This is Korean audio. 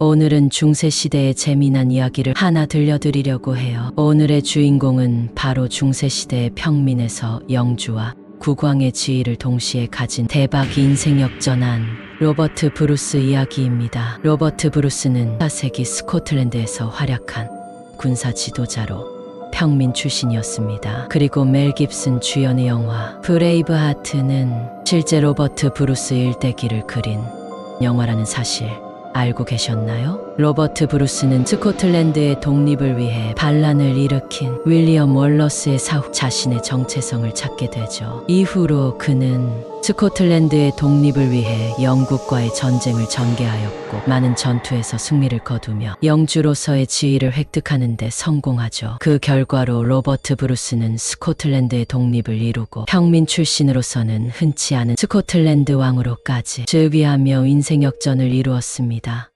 오늘은 중세시대의 재미난 이야기를 하나 들려드리려고 해요. 오늘의 주인공은 바로 중세시대의 평민에서 영주와 국왕의 지위를 동시에 가진 대박 인생 역전한 로버트 브루스 이야기입니다. 로버트 브루스는 4세기 스코틀랜드에서 활약한 군사 지도자로 평민 출신이었습니다. 그리고 멜 깁슨 주연의 영화 브레이브 하트는 실제 로버트 브루스 일대기를 그린 영화라는 사실 알고 계셨나요? 로버트 브루스는 스코틀랜드의 독립을 위해 반란을 일으킨 윌리엄 월러스의 사후 자신의 정체성을 찾게 되죠. 이후로 그는 스코틀랜드의 독립을 위해 영국과의 전쟁을 전개하였고 많은 전투에서 승리를 거두며 영주로서의 지위를 획득하는 데 성공하죠. 그 결과로 로버트 브루스는 스코틀랜드의 독립을 이루고 평민 출신으로서는 흔치 않은 스코틀랜드 왕으로까지 즉위하며 인생 역전을 이루었습니다.